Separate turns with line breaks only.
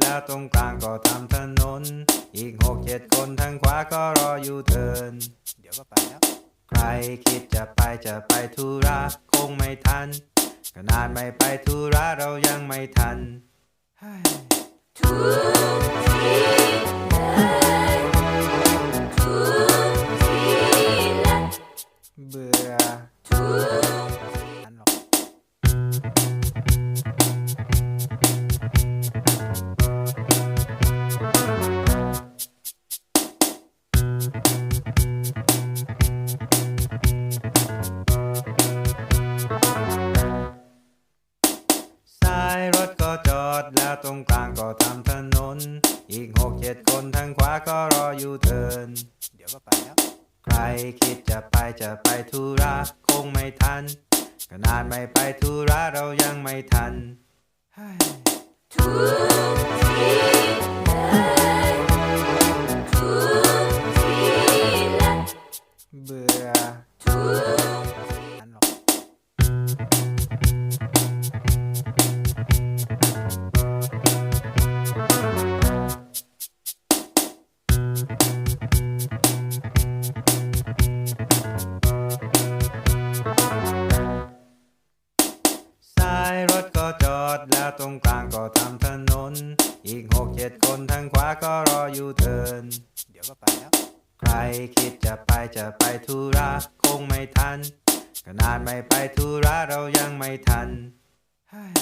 แล้วตรงกลางก็ทำถนน อีกหกเจ็ดคนทางขวาก็รออยู่เทิน
เดี๋ยวก็ไปแล้ว
ใครคิดจะไปจะไปธุระคงไม่ทันก็นานไม่ไปธุระเรายังไม่ทันเถก็จอดแล้วตรงกลางก็ทำถนน อีกหกเจ็ดคนทางขวาก็รออยู่เทิน
เดี๋ยวก็ไปแล้ว
ใครคิดจะไปจะไปธุระคงไม่ทันก็นานไม่ไปธุระเรายังไม่ทันเฮ้ยเบื่อ
อัน
ซ้ายรถก็จอดแล้วตรงกลางก็ทำถนน อีกหกเจ็ดคนทางขวาก็รออยู่เทิน
เดี๋ยวก็ไปแล้ว
ใครคิดจะไปจะไปธุระคงไม่ทัน ขนาดไม่ไปธุระเรายังไม่ทันเฮ้ย